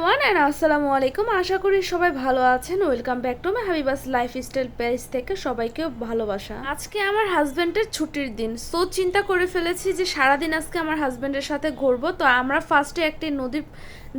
everyone. Everyone আসসালামু আলাইকুম। আশা করি সবাই ভালো আছেন। Welcome back to my Habiba's lifestyle page থেকে সবাইকে ভালোবাসা। আজকে আমার হাজব্যান্ডের ছুটির দিন। সো চিন্তা করে ফেলেছি যে সারাদিন আজকে আমার হাজব্যান্ডের সাথে ঘুরবো। তো আমরা ফার্স্টে একটি নদীর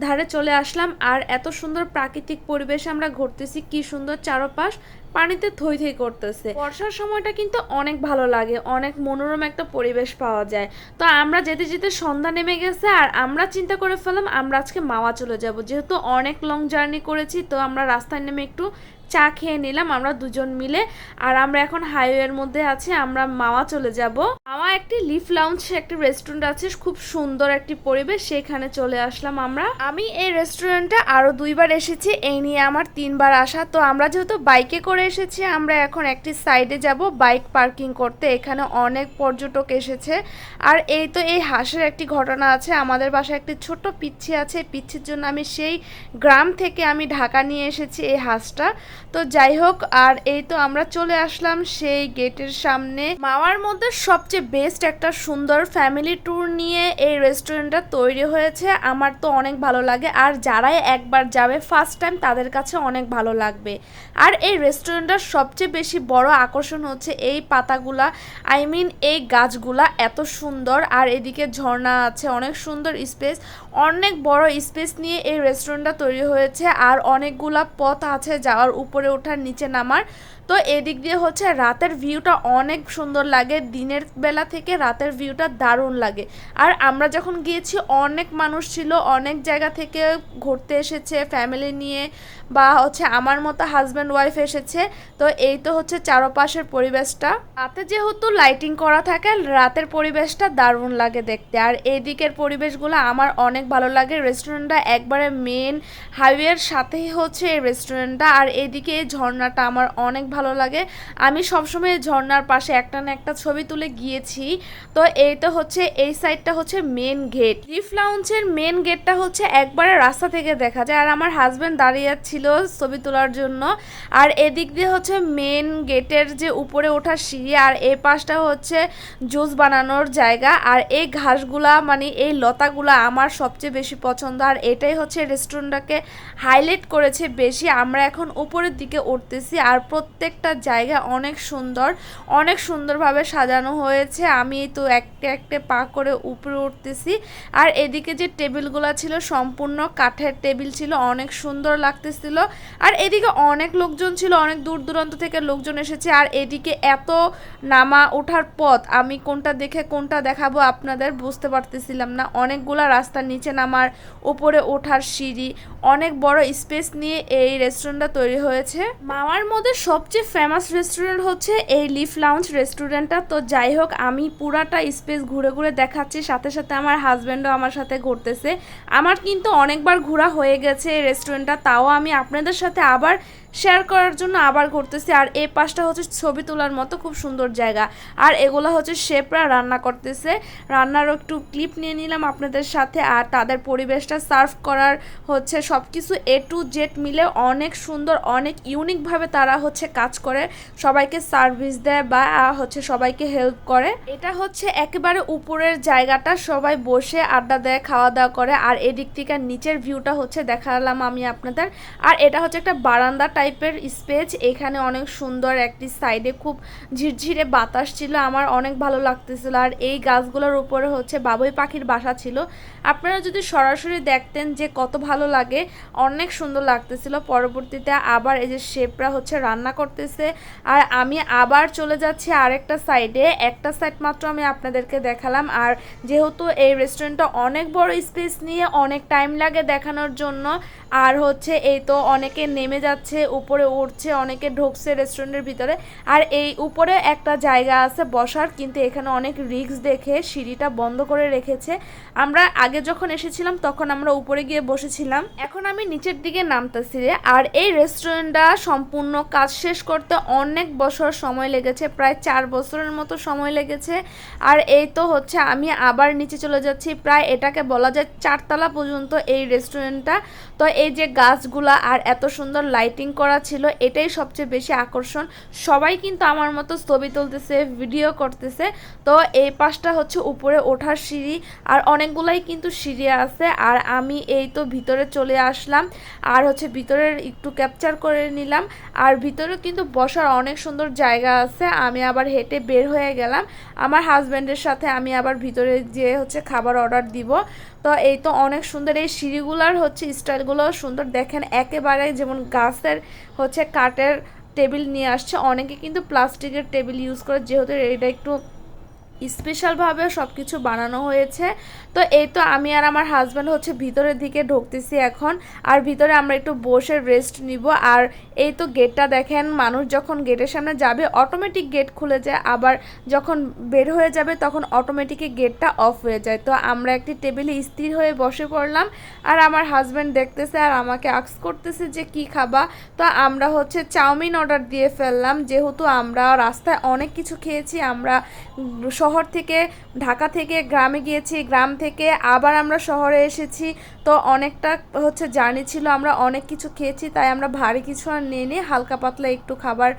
ধারে চলে আসলাম। আর এত সুন্দর প্রাকৃতিক পরিবেশে আমরা ঘুরতেছি। কি সুন্দর চারপাশ। পানিতে থই থই করতেছে। বর্ষার সময়টা কিন্তু অনেক ভালো লাগে। অনেক মনোরম একটা পরিবেশ পাওয়া যায়। তো আমরা যেতে যেতে সন্ধ্যা নেমে গেছে। আর আমরা চিন্তা করে ফেললাম, আমরা আজকে মাওয়া চলে যাব। যেহেতু অনেক লং জার্নি করেছি তো আমরা রাস্তায় নেমে একটু চা খেয়ে নিলাম, আমরা দুজন মিলে। আর আমরা এখন হাইওয়ের মধ্যে আছি, আমরা মাওয়া চলে যাব। মাওয়া একটি লিফ লাউঞ্জ একটি রেস্টুরেন্ট আছে, খুব সুন্দর একটি পরিবেশ, সেখানে চলে আসলাম আমরা। আমি এই রেস্টুরেন্টে আরও দুইবার এসেছি, এই নিয়ে আমার তিনবার আসা। তো আমরা যেহেতু বাইকে করে এসেছি, আমরা এখন একটি সাইডে যাব বাইক পার্কিং করতে। এখানে অনেক পর্যটক এসেছে। আর এই তো এই হাঁসের একটি ঘটনা আছে, আমাদের বাসায় একটি ছোট্ট পিচ্ছি আছে। পিচ্ছির জন্য আমি সেই গ্রাম থেকে আমি ঢাকা নিয়ে এসেছি এই হাঁসটা। তো যাই হোক, আর এই তো আমরা চলে আসলাম সেই গেটের সামনে। মাওয়ার মধ্যে সবচেয়ে বেস্ট একটা সুন্দর ফ্যামিলি ট্যুর নিয়ে এই রেস্টুরেন্টটা তৈরি হয়েছে। আমার তো অনেক ভালো লাগে, আর যারাই একবার যাবে ফার্স্ট টাইম তাদের কাছে অনেক ভালো লাগবে। আর এই রেস্টুরেন্টটার সবচেয়ে বেশি বড় আকর্ষণ হচ্ছে এই পাতাগুলা আই মিন এই গাছগুলা এত সুন্দর, আর এদিকে ঝর্ণা আছে, অনেক সুন্দর স্পেস অনেক বড় স্পেস নিয়ে এই রেস্টুরেন্টটা তৈরি হয়েছে, আর অনেকগুলা পথ আছে যাওয়ার উপরে ওঠার নিচে নামার। তো এদিক দিয়ে হচ্ছে রাতের ভিউটা অনেক সুন্দর লাগে, দিনের বেলা থেকে রাতের ভিউটা দারুণ লাগে। আর আমরা যখন গিয়েছি, অনেক মানুষ ছিল, অনেক জায়গা থেকে ঘুরতে এসেছে ফ্যামিলি নিয়ে বা হচ্ছে আমার মতো হাজব্যান্ড ওয়াইফ এসেছে। তো এই তো হচ্ছে চারপাশের পরিবেশটা। রাতে যেহেতু লাইটিং করা থাকে, রাতের পরিবেশটা দারুণ লাগে দেখতে। আর এদিকের পরিবেশগুলো আমার অনেক ভালো লাগে। রেস্টুরেন্টটা একবারে মেন হাইওয়ের সাথেই হচ্ছে এই রেস্টুরেন্টটা আর এদিকে ঝর্ণাটা আমার অনেক ভালো লাগে। আমি সবসময় ঝর্ণার পাশে একটা না একটা ছবি তুলে গিয়েছি। তো এইটা হচ্ছে, এই সাইডটা হচ্ছে মেন গেট লিফ লাউঞ্জের মেন গেটটা হচ্ছে একবারে রাস্তা থেকে দেখা যায়। আর আমার হাজব্যান্ড দাঁড়িয়ে ছিল ছবি তোলার জন্য। আর এদিক দিয়ে হচ্ছে মেন গেটের যে উপরে ওঠার সিঁড়ি, আর এই পাশটা হচ্ছে জুস বানানোর জায়গা। আর এই ঘাসগুলা মানে এই লতাগুলা আমার সবচেয়ে বেশি পছন্দ। আর এটাই হচ্ছে রেস্টুরেন্টটাকে হাইলাইট করেছে বেশি। আমরা এখন উপরের দিকে উঠতেছি আর প্রত্যেকটা জায়গা অনেক সুন্দর, অনেক সুন্দরভাবে সাজানো হয়েছে। আমি তো একটা একটা পা করে উপরে উঠতেছি আর এদিকে যে টেবিলগুলো ছিল সম্পূর্ণ কাঠের টেবিল ছিল, অনেক সুন্দর লাগতেছিল। আর এদিকে অনেক লোকজন ছিল, অনেক দূর দূরান্ত থেকে লোকজন এসেছে। আর এদিকে এত নামা ওঠার পথ, আমি কোনটা দেখে কোনটা দেখাবো আপনাদের বুঝতে পারতেছিলাম না। অনেকগুলা রাস্তার নিচে নামার, উপরে ওঠার সিঁড়ি, অনেক বড় স্পেস নিয়ে এই রেস্টুরেন্টটা তৈরি হয়েছে মামার মধ্যে সবচেয়ে ফেমাস রেস্টুরেন্ট হচ্ছে এই লিফ লাউঞ্জ রেস্টুরেন্টটা তো যাই হোক, আমি পুরাটা স্পেস ঘুরে ঘুরে দেখাচ্ছি, সাথে সাথে আমার হাজব্যান্ডও আমার সাথে ঘুরতেছে। আমার কিন্তু অনেকবার ঘোরা হয়ে গেছে এই রেস্টুরেন্টটা তাও আমি আপনাদের সাথে আবার শেয়ার করার জন্য আবার করতেছি আর এই পাশটা হচ্ছে ছবি তোলার মতো খুব সুন্দর জায়গা। আর এগুলো হচ্ছে শেফরা রান্না করতেছে। রান্নারও একটু ক্লিপ নিয়ে নিলাম আপনাদের সাথে। আর তাদের পরিবেশটা সার্ভ করার হচ্ছে সব কিছু এ টু জেড মিলে অনেক সুন্দর অনেক ইউনিকভাবে তারা হচ্ছে কাজ করে, সবাইকে সার্ভিস দেয় বা হচ্ছে সবাইকে হেল্প করে। এটা হচ্ছে একেবারে উপরের জায়গাটা, সবাই বসে আড্ডা দেয়, খাওয়া দাওয়া করে, আর এদিক থেকে নিচের ভিউটা হচ্ছে দেখালাম আমি আপনাদের। আর এটা হচ্ছে একটা বারান্দা টাইপের স্পেস, এখানে অনেক সুন্দর একটি সাইডে খুব ঝিরঝিরে বাতাস ছিল, আমার অনেক ভালো লাগতেছিল। আর এই গাছগুলোর উপরে হচ্ছে বাবুই পাখির বাসা ছিল। আপনারা যদি সরাসরি দেখতেন যে কত ভালো লাগে, অনেক সুন্দর লাগতেছিল। পরবর্তীতে আবার এই যে শেপরা হচ্ছে রান্না করতেছে। আর আমি আবার চলে যাচ্ছি আরেকটা সাইডে একটা সাইড মাত্র আমি আপনাদেরকে দেখালাম। আর যেহেতু এই রেস্টুরেন্টটা অনেক বড় স্পেস নিয়ে অনেক টাইম লাগে দেখানোর জন্য, আর হচ্ছে এই তো অনেকে নেমে যাচ্ছে, উপরে উঠছে, অনেকে ঢুকছে রেস্টুরেন্টের ভিতরে। আর এই উপরে একটা জায়গা আছে বসার, কিন্তু এখানে অনেক রিক্স দেখে সিঁড়িটা বন্ধ করে রেখেছে। আমরা আগে যখন এসেছিলাম, তখন আমরা উপরে গিয়ে বসেছিলাম। এখন আমি নিচের দিকে নামতেছি আর এই রেস্টুরেন্টটা সম্পূর্ণ কাজ শেষ করতে অনেক বছর সময় লেগেছে, প্রায় চার বছরের মতো সময় লেগেছে। আর এই তো হচ্ছে, আমি আবার নিচে চলে যাচ্ছি, প্রায় এটাকে বলা যায় চারতলা পর্যন্ত এই রেস্টুরেন্টটা তো এই যে গাছগুলা আর এত সুন্দর লাইটিং করা ছিল, এটাই সবচেয়ে বেশি আকর্ষণ। সবাই কিন্তু আমার মতো ছবি তুলতেছে ভিডিও করতেছে। তো এই পাশটা হচ্ছে উপরে ওঠার সিঁড়ি, আর অনেকগুলাই কিন্তু সিঁড়ি আছে। আর আমি এই তো ভিতরে চলে আসলাম, আর হচ্ছে ভিতরের একটু ক্যাপচার করে নিলাম। আর ভিতরে কিন্তু বসার অনেক সুন্দর জায়গা আছে। আমি আবার হেঁটে বের হয়ে গেলাম। আমার হাজব্যান্ডের সাথে আমি আবার ভিতরে যেয়ে হচ্ছে খাবার অর্ডার দিব। তো এই তো অনেক সুন্দর। এই সিঁড়িগুলার হচ্ছে স্টাইলগুলো সুন্দর। দেখেন একেবারে যেমন গাছের হচ্ছে কাঠের টেবিল নিয়ে আসছে। অনেকে কিন্তু প্লাস্টিকের টেবিল ইউজ করে। যেহেতু এটা একটু স্পেশালভাবে সব কিছু বানানো হয়েছে। তো এই তো আমি আর আমার হাজব্যান্ড হচ্ছে ভিতরের দিকে ঢুকতেছি এখন। আর ভিতরে আমরা একটু বসে রেস্ট নিব। আর এই তো গেটটা দেখেন, মানুষ যখন গেটের সামনে যাবে অটোমেটিক গেট খুলে যায়। আবার যখন বের হয়ে যাবে, তখন অটোমেটিকই গেটটা অফ হয়ে যায়। তো আমরা একটি টেবিলে স্থির হয়ে বসে পড়লাম। আর আমার হাজব্যান্ড দেখতেছে আর আমাকে আক্স করতেছে যে, কি খাবা? তো আমরা হচ্ছে চাউমিন অর্ডার দিয়ে ফেললাম। যেহেতু আমরা রাস্তায় অনেক কিছু খেয়েছি, আমরা শহর থেকে, ঢাকা থেকে, গ্রামে গিয়েছি, গ্রাম থেকে আবার আমরা শহরে এসেছি। তো অনেকটা হচ্ছে জার্নি ছিল, আমরা অনেক কিছু খেয়েছি, তাই আমরা ভারী কিছু আর নিয়ে নিয়ে হালকা পাতলা একটু খাবার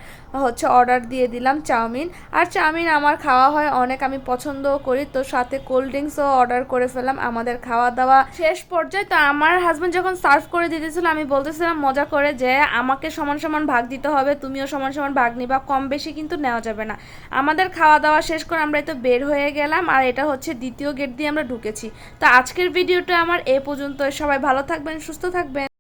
হচ্ছে অর্ডার দিয়ে দিলাম, চাউমিন। আর চাউমিন আমার খাওয়া হয় অনেক, আমি পছন্দও করি। তো সাথে কোল্ড ড্রিঙ্কসও অর্ডার করে ফেললাম, আমাদের খাওয়া দাওয়া শেষ পর্যায়ে। তো আমার হাজব্যান্ড যখন সার্ভ করে দিতেছিল, আমি বলতেছিলাম, মজা করে যে আমাকে সমান সমান ভাগ দিতে হবে, তুমিও সমান সমান ভাগ নিবা, কম বেশি কিন্তু নেওয়া যাবে না। আমাদের খাওয়া দাওয়া শেষ করে আমরা এই তো বের হয়ে গেলাম আর এটা হচ্ছে দ্বিতীয় গেট দিয়ে আমরা ঢুকেছি। তো আজকের ভিডিওটা আমার এ পর্যন্ত সবাই ভালো থাকবেন, সুস্থ থাকবেন।